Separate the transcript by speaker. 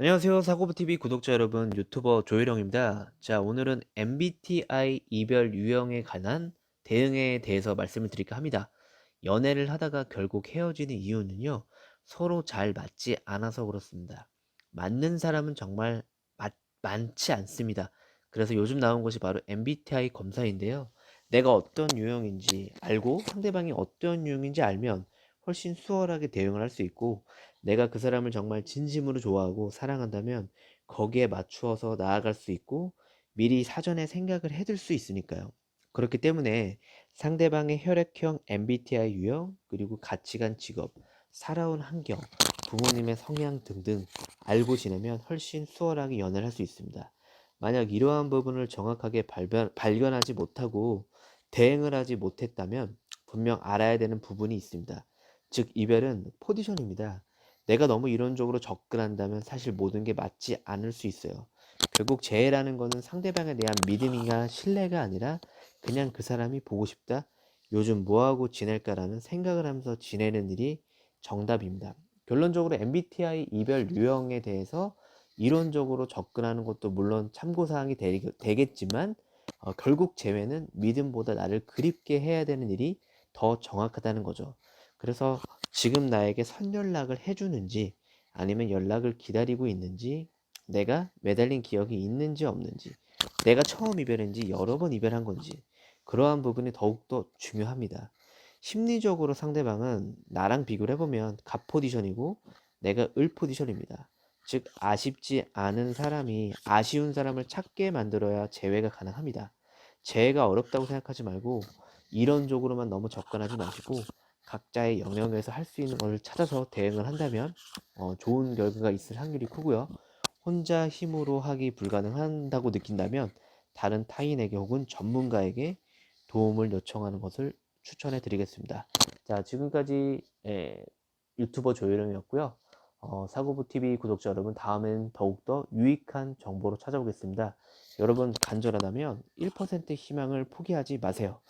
Speaker 1: 안녕하세요. 사고부TV 구독자 여러분, 유튜버 조혜령입니다. 자, 오늘은 MBTI 이별 유형에 관한 대응에 대해서 말씀을 드릴까 합니다. 연애를 하다가 결국 헤어지는 이유는요, 서로 잘 맞지 않아서 그렇습니다. 맞는 사람은 정말 많, 많지 않습니다. 그래서 요즘 나온 것이 바로 MBTI 검사인데요. 내가 어떤 유형인지 알고 상대방이 어떤 유형인지 알면 훨씬 수월하게 대응을 할 수 있고, 내가 그 사람을 정말 진심으로 좋아하고 사랑한다면 거기에 맞추어서 나아갈 수 있고 미리 사전에 생각을 해둘 수 있으니까요. 그렇기 때문에 상대방의 혈액형, MBTI 유형, 그리고 가치관, 직업, 살아온 환경, 부모님의 성향 등등 알고 지내면 훨씬 수월하게 연애를 할 수 있습니다. 만약 이러한 부분을 정확하게 발견, 발견하지 못하고 대응을 하지 못했다면 분명 알아야 되는 부분이 있습니다. 즉, 이별은 포지션입니다. 내가 너무 이론적으로 접근한다면 사실 모든 게 맞지 않을 수 있어요. 결국 재해라는 거는 상대방에 대한 믿음이나 신뢰가 아니라 그냥 그 사람이 보고 싶다. 요즘 뭐하고 지낼까라는 생각을 하면서 지내는 일이 정답입니다. 결론적으로 MBTI 이별 유형에 대해서 이론적으로 접근하는 것도 물론 참고사항이 되겠지만 어, 결국 재회는 믿음보다 나를 그립게 해야 되는 일이 더 정확하다는 거죠. 그래서 지금 나에게 선연락을 해주는지 아니면 연락을 기다리고 있는지 내가 매달린 기억이 있는지 없는지 내가 처음 이별인지 여러 번 이별한 건지 그러한 부분이 더욱더 중요합니다. 심리적으로 상대방은 나랑 비교를 해보면 갑 포지션이고 내가 을 포지션입니다. 즉 아쉽지 않은 사람이 아쉬운 사람을 찾게 만들어야 재회가 가능합니다. 재회가 어렵다고 생각하지 말고 이론적으로만 너무 접근하지 마시고 각자의 영역에서 할 수 있는 것을 찾아서 대응을 한다면 어, 좋은 결과가 있을 확률이 크고요. 혼자 힘으로 하기 불가능한다고 느낀다면 다른 타인에게 혹은 전문가에게 도움을 요청하는 것을 추천해 드리겠습니다. 자, 지금까지 에, 유튜버 조혜령이었고요. 어, 사고부TV 구독자 여러분, 다음엔 더욱더 유익한 정보로 찾아오겠습니다. 여러분, 간절하다면 1% 희망을 포기하지 마세요.